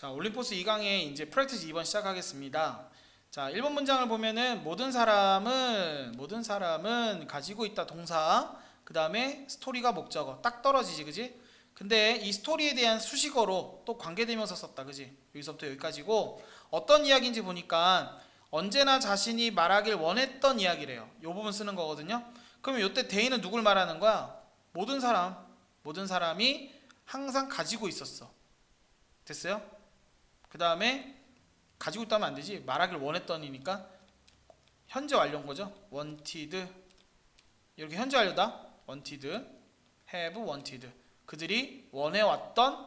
자, 올림포스 2강의 이제 프랙티스 2번 시작하겠습니다. 자, 1번 문장을 보면은 모든 사람은 모든 사람은 가지고 있다 동사. 그다음에 스토리가 목적어. 딱 떨어지지, 그지? 근데 이 스토리에 대한 수식어로 또 관계되면서 썼다, 그지? 여기서부터 여기까지고 어떤 이야기인지 보니까 언제나 자신이 말하길 원했던 이야기래요. 요 부분 쓰는 거거든요. 그러면 요때 대인은 누굴 말하는 거야? 모든 사람, 모든 사람이 항상 가지고 있었어. 됐어요? 그 다음에 가지고 있다면 안 되지. 말하길 원했던이니까 현재 완료인 거죠. wanted 이렇게 현재 완료다. wanted, have wanted. 그들이 원해왔던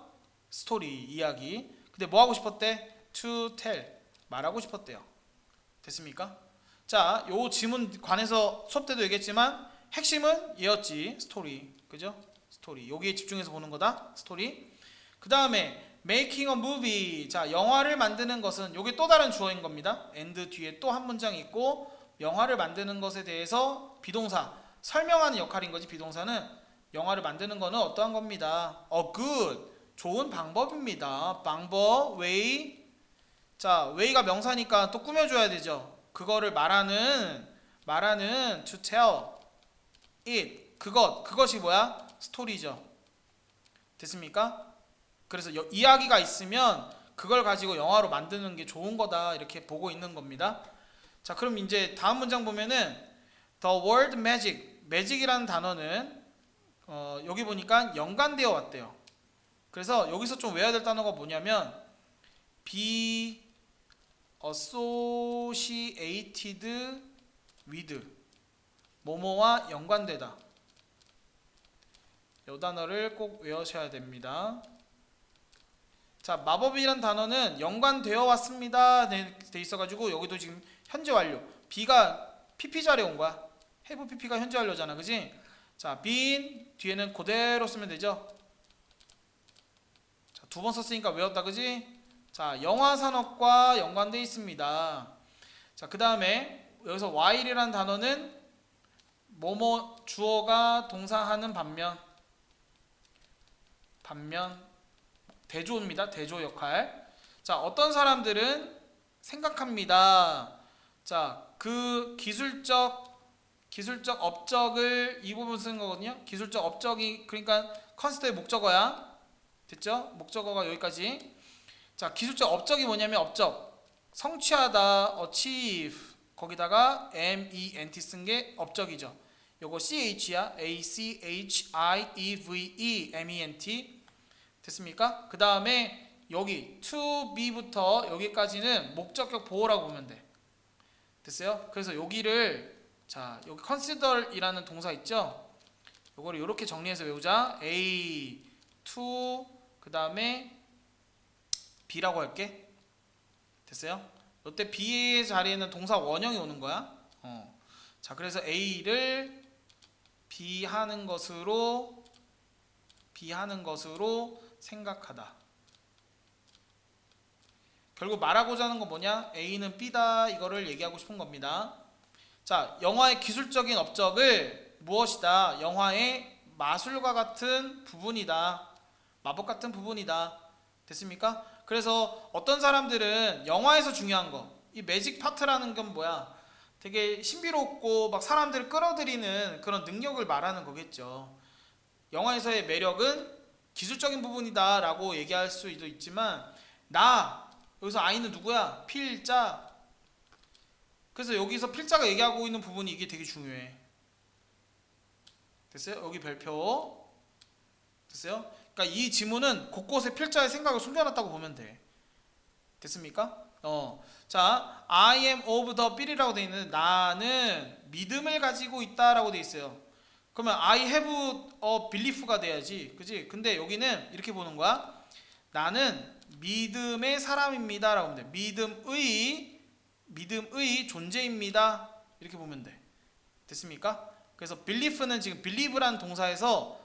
스토리 이야기. 근데 뭐 하고 싶었대? to tell 말하고 싶었대요. 됐습니까? 자, 요 지문 관해서 수업 때도 얘기했지만 핵심은 얘였지. 스토리. 그죠? 스토리. 여기에 집중해서 보는 거다. 스토리. 그 다음에 making a movie. 자, 영화를 만드는 것은 요게 또 다른 주어인 겁니다. and 뒤에 또 한 문장 있고 영화를 만드는 것에 대해서 비동사 설명하는 역할인 거지. 비동사는 영화를 만드는 거는 어떠한 겁니다. a good 좋은 방법입니다. 방법 way 자, way가 명사니까 또 꾸며 줘야 되죠. 그거를 말하는 말하는 to tell it 그것 그것이 뭐야? 스토리죠. 됐습니까? 그래서 여- 이야기가 있으면 그걸 가지고 영화로 만드는 게 좋은 거다 이렇게 보고 있는 겁니다. 자, 그럼 이제 다음 문장 보면은 the word magic magic이라는 단어는 어, 여기 보니까 연관되어 왔대요. 그래서 여기서 좀 외워야 될 단어가 뭐냐면 be associated with 뭐뭐와 연관되다. 이 단어를 꼭 외우셔야 됩니다. 자, 마법이란 단어는 연관되어 왔습니다. 돼, 돼 있어가지고 여기도 지금 현재 완료. B가 PP 자리에 온 거야. have PP가 현재 완료잖아, 그지? 자, been 뒤에는 그대로 쓰면 되죠. 자, 두 번 썼으니까 외웠다, 그지? 자, 영화 산업과 연관돼 있습니다. 자, 그 다음에 여기서 while이라는 단어는 뭐뭐 주어가 동사하는 반면 반면 대조입니다. 대조 역할. 자, 어떤 사람들은 생각합니다. 자, 그 기술적 기술적 업적을 이 부분 쓰는 거거든요. 기술적 업적이 그러니까 컨셉의 목적어야. 됐죠? 목적어가 여기까지. 자, 기술적 업적이 뭐냐면 업적. 성취하다, achieve. 거기다가 m e n t 쓴 게 업적이죠. 요거 ch야. a c h i e v e m e n t 됐습니까? 그 다음에 여기 to be부터 여기까지는 목적격 보호라고 보면 돼. 됐어요? 그래서 여기를 자 여기 consider이라는 동사 있죠? 요거를 이렇게 정리해서 외우자. A to 그 다음에 B라고 할게. 됐어요? 이때 B의 자리에는 동사 원형이 오는 거야. 어. 자 그래서 A를 B 하는 것으로 B 하는 것으로 생각하다. 결국 말하고자 하는 건 뭐냐? A는 B다 이거를 얘기하고 싶은 겁니다. 자, 영화의 기술적인 업적을 무엇이다? 영화의 마술과 같은 부분이다. 마법 같은 부분이다. 됐습니까? 그래서 어떤 사람들은 영화에서 중요한 거, 이 매직 파트라는 건 뭐야? 되게 신비롭고 막 사람들을 끌어들이는 그런 능력을 말하는 거겠죠. 영화에서의 매력은 기술적인 부분이다라고 얘기할 수도 있지만 나 여기서 아이는 누구야? 필자. 그래서 여기서 필자가 얘기하고 있는 부분이 이게 되게 중요해. 됐어요? 여기 별표. 됐어요? 그러니까 이 지문은 곳곳에 필자의 생각을 숨겨놨다고 보면 돼. 됐습니까? 어. 자, I am of the bill이라고 돼 있는데 나는 믿음을 가지고 있다라고 돼 있어요. 그러면 I have a belief가 돼야지. 그지? 근데 여기는 이렇게 보는 거야. 나는 믿음의 사람입니다 라고 하면 돼. 믿음의 믿음의 존재입니다. 이렇게 보면 돼. 됐습니까? 그래서 belief는 지금 believe라는 동사에서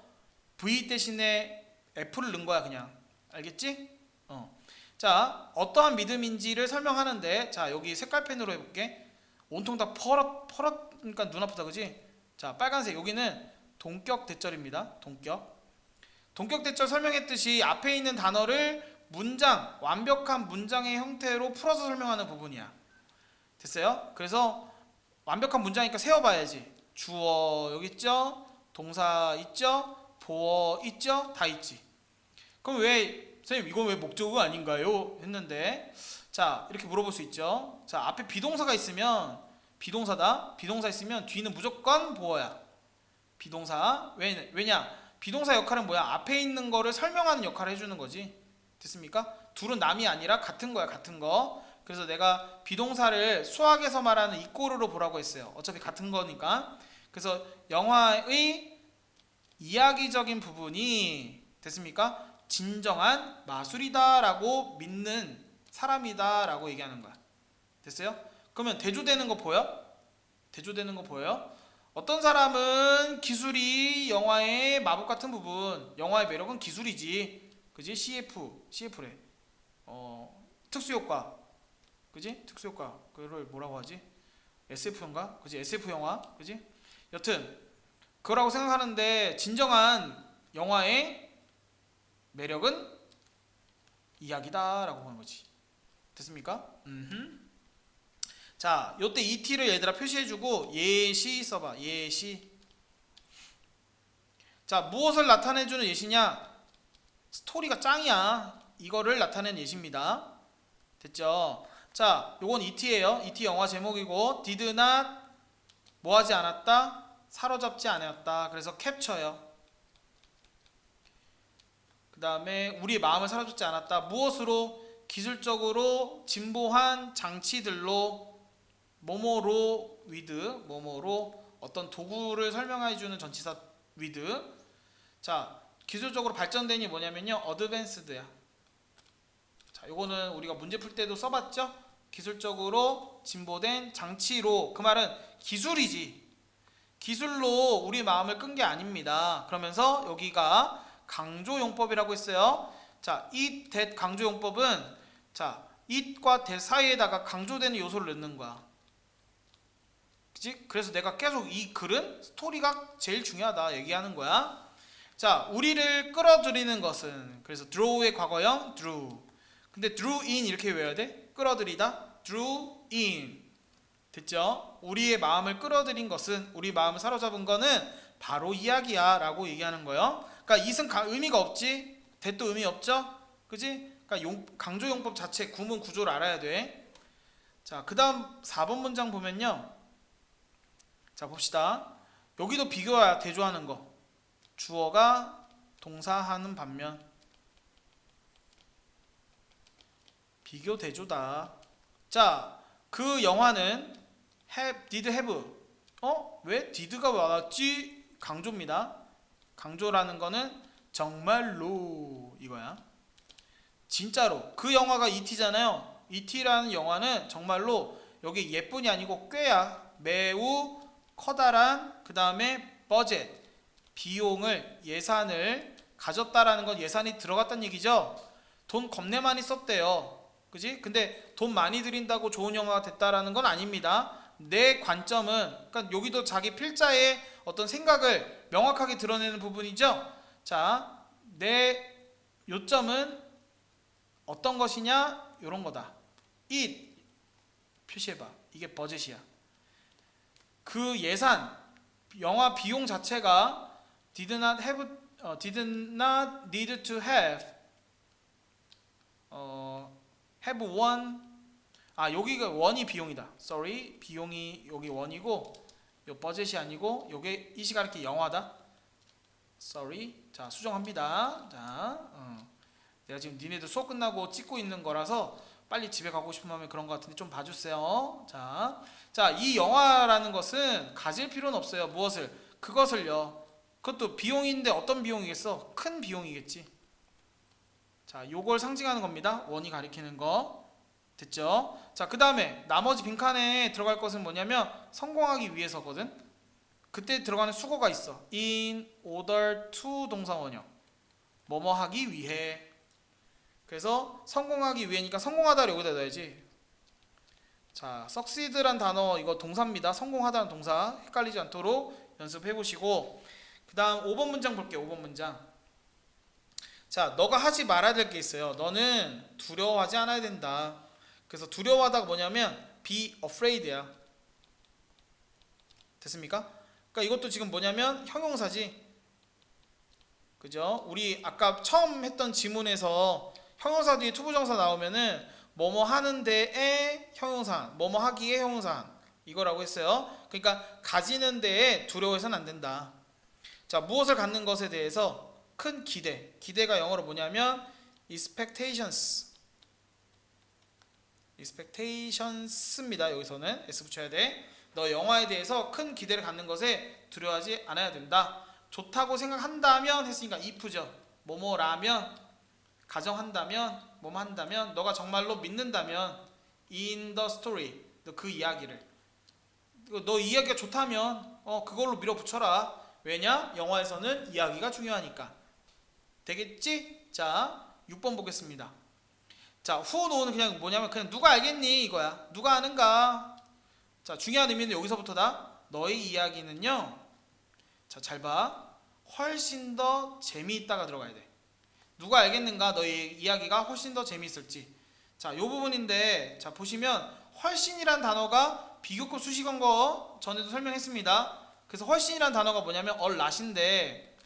v 대신에 f를 넣은 거야, 그냥. 알겠지? 어. 자, 어떠한 믿음인지를 설명하는데 자, 여기 색깔펜으로 해 볼게. 온통 다 퍼렇 퍼렇 그러니까 눈 아프다. 그지? 자, 빨간색 여기는 동격 대절입니다. 동격. 동격 대절 설명했듯이 앞에 있는 단어를 문장 완벽한 문장의 형태로 풀어서 설명하는 부분이야. 됐어요? 그래서 완벽한 문장이니까 세워봐야지. 주어 여기 있죠? 동사 있죠? 보어 있죠? 다 있지. 그럼 왜 선생님 이건 왜 목적어 아닌가요? 했는데 자 이렇게 물어볼 수 있죠. 자 앞에 비동사가 있으면 비동사다. 비동사 있으면 뒤는 무조건 보어야. 비동사 왜 왜냐? 비동사 역할은 뭐야? 앞에 있는 거를 설명하는 역할을 해주는 거지. 됐습니까? 둘은 남이 아니라 같은 거야, 같은 거. 그래서 내가 비동사를 수학에서 말하는 이꼬르로 보라고 했어요. 어차피 같은 거니까. 그래서 영화의 이야기적인 부분이 됐습니까? 진정한 마술이다라고 믿는 사람이다라고 얘기하는 거야. 됐어요? 그러면 대조되는 거 보여? 대조되는 거 보여요? 어떤 사람은 기술이 영화의 마법 같은 부분, 영화의 매력은 기술이지. 그지? CF, CF래. 어, 특수 효과. 그지? 특수 효과. 그걸 뭐라고 하지? SF인가? 그지? SF 영화. 그지? 여튼 그거라고 생각하는데 진정한 영화의 매력은 이야기다라고 보는 거지. 됐습니까? 음흠. 자, 요때 ET를 얘들아 표시해주고 예시 써봐. 예시. 자, 무엇을 나타내주는 예시냐? 스토리가 짱이야. 이거를 나타낸 예시입니다. 됐죠? 자, 요건 ET예요. ET 영화 제목이고 did not 뭐 하지 않았다? 사로잡지 않았다. 그래서 캡처요. 그 다음에 우리의 마음을 사로잡지 않았다. 무엇으로? 기술적으로 진보한 장치들로 뭐뭐로 위드 뭐뭐로 어떤 도구를 설명해 주는 전치사 위드 자 기술적으로 발전된이 뭐냐면요. 어드밴스드야. 자 요거는 우리가 문제 풀 때도 써봤죠? 기술적으로 진보된 장치로. 그 말은 기술이지. 기술로 우리 마음을 끈 게 아닙니다. 그러면서 여기가 강조용법이라고 했어요. 자, 이 that 강조용법은 자, it과 that 사이에다가 강조되는 요소를 넣는 거야. 그치? 그래서 내가 계속 이 글은 스토리가 제일 중요하다 얘기하는 거야. 자, 우리를 끌어들이는 것은 그래서 draw의 과거형 drew. 근데 drew in 이렇게 외워야 돼? 끌어들이다. drew in. 됐죠? 우리의 마음을 끌어들인 것은 우리 마음을 사로잡은 거는 바로 이야기야라고 얘기하는 거예요. 그러니까 가- 의미가 없지. 대도 의미 없죠? 그지? 그러니까 용, 강조용법 자체 구문 구조를 알아야 돼. 자, 그 다음 4번 문장 보면요. 자, 봅시다. 여기도 비교야, 대조하는 거. 주어가 동사하는 반면. 비교 대조다. 자, 그 영화는 have, did have. 어? 왜? did가 와왔지? 강조입니다. 강조라는 거는 정말로 이거야. 진짜로 그 영화가 E.T.잖아요. E.T.라는 영화는 정말로 여기 예쁜이 아니고 꽤야 매우 커다란 그 다음에 버젯 비용을 예산을 가졌다라는 건 예산이 들어갔다는 얘기죠. 돈 겁내 많이 썼대요. 그지? 근데 돈 많이 들인다고 좋은 영화가 됐다라는 건 아닙니다. 내 관점은 그러니까 여기도 자기 필자의 어떤 생각을 명확하게 드러내는 부분이죠. 자, 내 요점은 어떤 것이냐? 이런 거다. it 표시해 봐. 이게 버젯이야. 그 예산, 영화 비용 자체가 did not have, 어, did not need to have, 어, have one. 아 여기가 원이 비용이다. Sorry, 비용이 여기 원이고, 요 버젯이 아니고, 요게 이 시간 이렇게 영화다. Sorry. 자 수정합니다. 자, 어. 내가 지금 니네들 수업 끝나고 찍고 있는 거라서 빨리 집에 가고 싶은 마음에 그런 것 같은데 좀 봐주세요. 자, 자, 이 영화라는 것은 가질 필요는 없어요. 무엇을? 그것을요. 그것도 비용인데 어떤 비용이겠어? 큰 비용이겠지. 자, 요걸 상징하는 겁니다. 원이 가리키는 거. 됐죠? 자, 그 다음에 나머지 빈칸에 들어갈 것은 뭐냐면 성공하기 위해서거든. 그때 들어가는 수거가 있어. In order to 동사 원형. 뭐뭐 하기 위해. 그래서 성공하기 위해니까 성공하다를 여기다 넣어야지. 자, succeed란 단어 이거 동사입니다. 성공하다는 동사 헷갈리지 않도록 연습해 보시고 그다음 5번 문장 볼게요. 5번 문장. 자, 너가 하지 말아야 될 게 있어요. 너는 두려워하지 않아야 된다. 그래서 두려워하다가 뭐냐면 be afraid야. 됐습니까? 그러니까 이것도 지금 뭐냐면 형용사지. 그죠? 우리 아까 처음 했던 지문에서 형용사 뒤에 투부정사 나오면은 뭐뭐 하는데에 형용사, 뭐뭐 하기에 형용사 이거라고 했어요. 그러니까 가지는 데에 두려워해서는 안 된다. 자, 무엇을 갖는 것에 대해서 큰 기대. 기대가 영어로 뭐냐면 expectations. expectations입니다. 여기서는 s 붙여야 돼. 너 영화에 대해서 큰 기대를 갖는 것에 두려워하지 않아야 된다. 좋다고 생각한다면 했으니까 if죠. 뭐뭐라면 가정한다면 뭐뭐 한다면 너가 정말로 믿는다면 in the story 너그 이야기를 너 이야기가 좋다면 어 그걸로 밀어붙여라. 왜냐? 영화에서는 이야기가 중요하니까. 되겠지? 자, 6번 보겠습니다. 자, know는 그냥 뭐냐면 그냥 누가 알겠니 이거야. 누가 아는가? 자, 중요한 의미는 여기서부터다. 너의 이야기는요. 자, 잘 봐. 훨씬 더 재미있다가 들어가야 돼. 누가 알겠는가? 너의 이야기가 훨씬 더 재미있을지. 자, 요 부분인데 자, 보시면 훨씬이란 단어가 비교급 수식어인 거 전에도 설명했습니다. 그래서 훨씬이란 단어가 뭐냐면 얼낫인데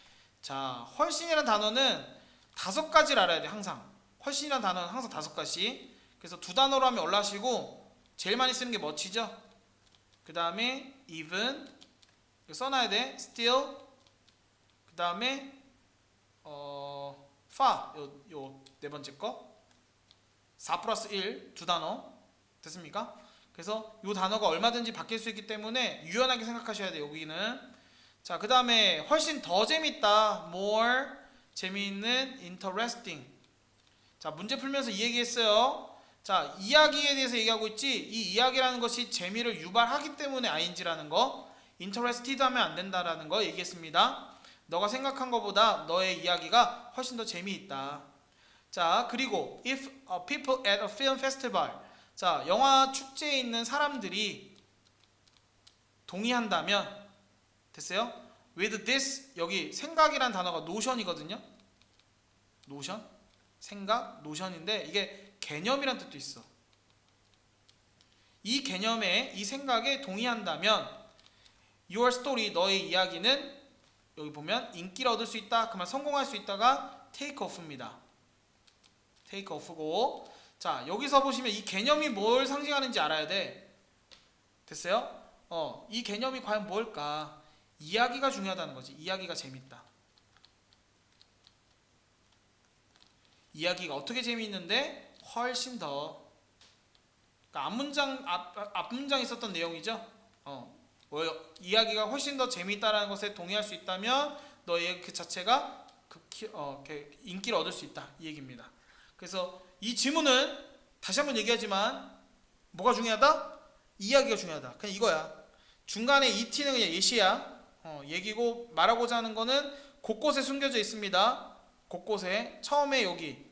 자, 훨씬이란 단어는 다섯 가지를 알아야 돼, 항상. 훨씬이란 단어는 항상 다섯 가지. 그래서 두 단어로 하면 얼낫이고 제일 많이 쓰는 게 멋지죠? 그 다음에 even 써놔야 돼. still 그 다음에 어 far 요요 네 번째 거 4 플러스 1 두 단어 됐습니까? 그래서 요 단어가 얼마든지 바뀔 수 있기 때문에 유연하게 생각하셔야 돼요. 여기는 자, 그 다음에 훨씬 더 재밌다. more 재미있는 interesting. 자, 문제 풀면서 이 얘기했어요. 자, 이야기에 대해서 얘기하고 있지. 이 이야기라는 것이 재미를 유발하기 때문에 ing라는 거. interested 하면 안 된다라는 거 얘기했습니다. 너가 생각한 것보다 너의 이야기가 훨씬 더 재미있다. 자, 그리고 if people at a film festival. 자, 영화 축제에 있는 사람들이 동의한다면 됐어요? With this 여기 생각이란 단어가 노션이거든요. 노션? 생각, 노션인데 이게 개념이란 뜻도 있어. 이 개념에 이 생각에 동의한다면 your story 너의 이야기는 여기 보면 인기를 얻을 수 있다. 그만 성공할 수 있다가 take off입니다. take off고 자 여기서 보시면 이 개념이 뭘 상징하는지 알아야 돼. 됐어요? 어, 이 개념이 과연 뭘까? 이야기가 중요하다는 거지. 이야기가 재밌다. 이야기가 어떻게 재미있는데 훨씬 더 그러니까 앞문장 앞, 앞문장에 있었던 내용이죠. 어, 뭐, 이야기가 훨씬 더 재미있다라는 것에 동의할 수 있다면 너의 그 자체가 극히, 어, 인기를 얻을 수 있다 이 얘기입니다. 그래서 이 지문은 다시 한번 얘기하지만 뭐가 중요하다? 이야기가 중요하다. 그냥 이거야. 중간에 ET는 그냥 예시야. 어, 얘기고 말하고자 하는 거는 곳곳에 숨겨져 있습니다. 곳곳에 처음에 여기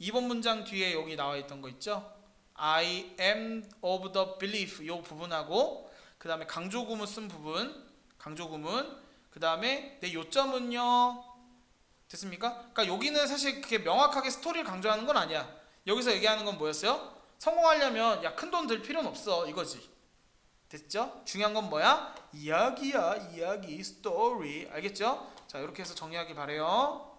2번 문장 뒤에 여기 나와 있던 거 있죠? I am of the belief 요 부분하고 그 다음에 강조구문 쓴 부분 강조구문 그 다음에 내 요점은요 됐습니까? 그러니까 여기는 사실 그게 명확하게 스토리를 강조하는 건 아니야 여기서 얘기하는 건 뭐였어요? 성공하려면 야 큰 돈 들 필요는 없어 이거지 됐죠? 중요한 건 뭐야? 이야기야 이야기 스토리 알겠죠? 자 이렇게 해서 정리하기 바래요